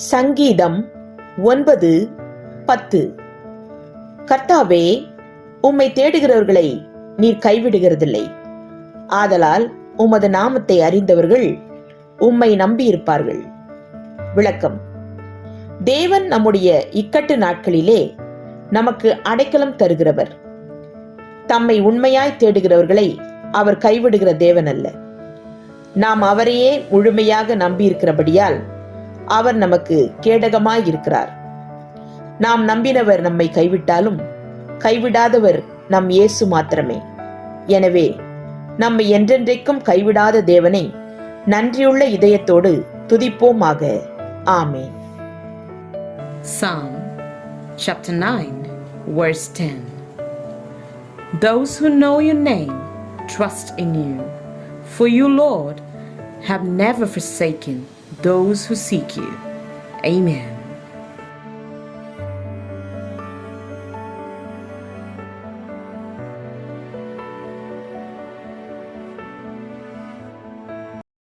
சங்கீதம் ஒன்பது பத்து. கர்த்தாவே உம்மை தேடுகிறவர்களை நீர் கைவிடுகிறதில்லை. ஆதலால் உமது நாமத்தை அறிந்தவர்கள் உம்மை நம்பியிருப்பார்கள். விளக்கம். தேவன் நம்முடைய இக்கட்டு நாட்களிலே நமக்கு அடைக்கலம் தருகிறவர். தம்மை உண்மையாய் தேடுகிறவர்களை அவர் கைவிடுகிற தேவன் அல்ல. நாம் அவரையே முழுமையாக நம்பியிருக்கிறபடியால் அவர் நமக்கு கேடகமாய் இருக்கிறார். நாம் நம்பினவர் நம்மை கைவிட்டாலும் கைவிடாதவர் நம் இயேசு மாத்திரமே. எனவே நம்மை என்றென்றைக்கும் கைவிடாத தேவனை நன்றியுள்ள இதயத்தோடு துதிப்போமாக. ஆமே Psalm chapter 9, verse 10. Those who know your name trust in you, for you, Lord, have never forsaken those who seek you. Amen.